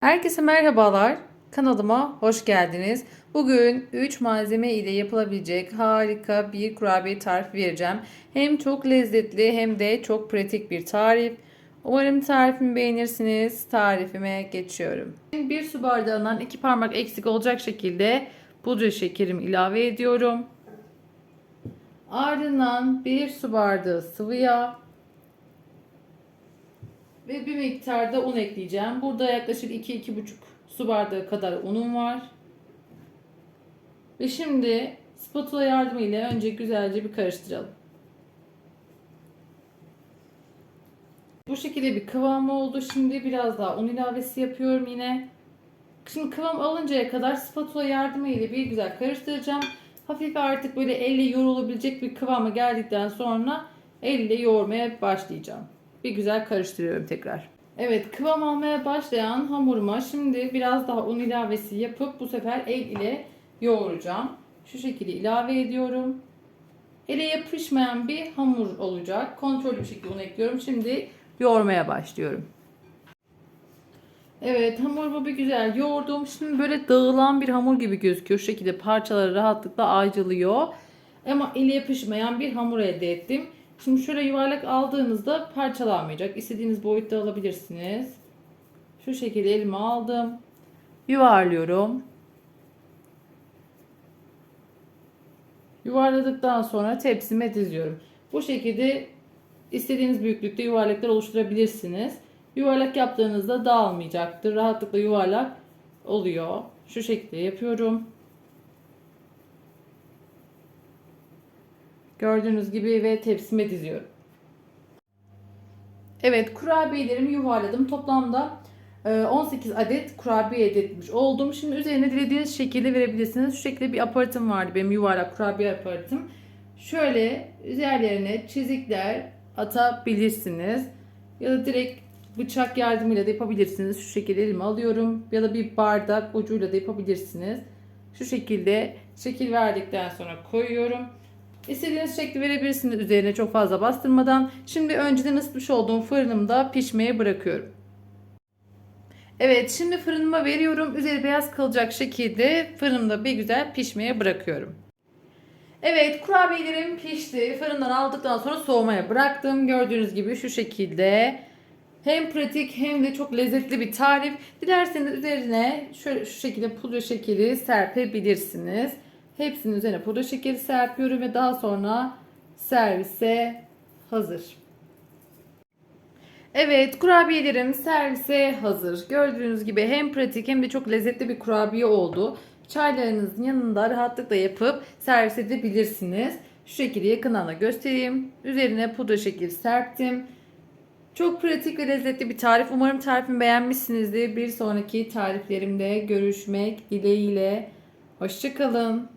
Herkese merhabalar. Kanalıma hoş geldiniz. Bugün 3 malzeme ile yapılabilecek harika bir kurabiye tarifi vereceğim. Hem çok lezzetli hem de çok pratik bir tarif. Umarım tarifimi beğenirsiniz. Tarifime geçiyorum. Bir su bardağından 2 parmak eksik olacak şekilde pudra şekerimi ilave ediyorum. Ardından 1 su bardağı sıvı yağ, ve bir miktar da un ekleyeceğim. Burada yaklaşık 2-2,5 su bardağı kadar unum var. Ve şimdi spatula yardımıyla önce güzelce bir karıştıralım. Bu şekilde bir kıvam oldu. Şimdi biraz daha un ilavesi yapıyorum yine. Şimdi kıvam alıncaya kadar spatula yardımıyla bir güzel karıştıracağım. Hafif artık böyle elle yoğrulabilecek bir kıvama geldikten sonra elle yoğurmaya başlayacağım. Bir güzel karıştırıyorum tekrar. Evet kıvam almaya başlayan hamuruma şimdi biraz daha un ilavesi yapıp bu sefer el ile yoğuracağım. Şu şekilde ilave ediyorum. Ele yapışmayan bir hamur olacak. Kontrollü bir şekilde un ekliyorum. Şimdi yoğurmaya başlıyorum. Evet hamurumu bir güzel yoğurdum. Şimdi böyle dağılan bir hamur gibi gözüküyor. Şu şekilde parçaları rahatlıkla ayrılıyor. Ama ele yapışmayan bir hamur elde ettim. Şimdi şöyle yuvarlak aldığınızda parçalanmayacak. İstediğiniz boyutta alabilirsiniz. Şu şekilde elime aldım. Yuvarlıyorum. Yuvarladıktan sonra tepsime diziyorum. Bu şekilde istediğiniz büyüklükte yuvarlaklar oluşturabilirsiniz. Yuvarlak yaptığınızda dağılmayacaktır. Rahatlıkla yuvarlak oluyor. Şu şekilde yapıyorum. Gördüğünüz gibi ve tepsime diziyorum. Evet kurabiyelerimi yuvarladım. Toplamda 18 adet kurabiye elde etmiş oldum. Şimdi üzerine dilediğiniz şekilde verebilirsiniz. Şu şekilde bir aparatım vardı benim yuvarlak kurabiye aparatım. Şöyle üzerlerine çizikler atabilirsiniz. Ya da direkt bıçak yardımıyla da yapabilirsiniz. Şu şekilde elime alıyorum. Ya da bir bardak ucuyla da yapabilirsiniz. Şu şekilde şekil verdikten sonra koyuyorum. İstediğiniz şekli verebilirsiniz üzerine çok fazla bastırmadan. Şimdi önceden ısıtmış olduğum fırınımda pişmeye bırakıyorum. Evet şimdi fırınıma veriyorum. Üzeri beyaz kalacak şekilde fırınımda bir güzel pişmeye bırakıyorum. Evet kurabiyelerim pişti. Fırından aldıktan sonra soğumaya bıraktım. Gördüğünüz gibi şu şekilde. Hem pratik hem de çok lezzetli bir tarif. Dilerseniz üzerine şöyle şu şekilde pudra şekeri serpebilirsiniz. Hepsinin üzerine pudra şekeri serpiyorum ve daha sonra servise hazır. Evet kurabiyelerim servise hazır. Gördüğünüz gibi hem pratik hem de çok lezzetli bir kurabiye oldu. Çaylarınızın yanında rahatlıkla yapıp servis edebilirsiniz. Şu şekilde yakından da göstereyim. Üzerine pudra şekeri serptim. Çok pratik ve lezzetli bir tarif. Umarım tarifimi beğenmişsinizdir. Bir sonraki tariflerimde görüşmek dileğiyle. Hoşçakalın.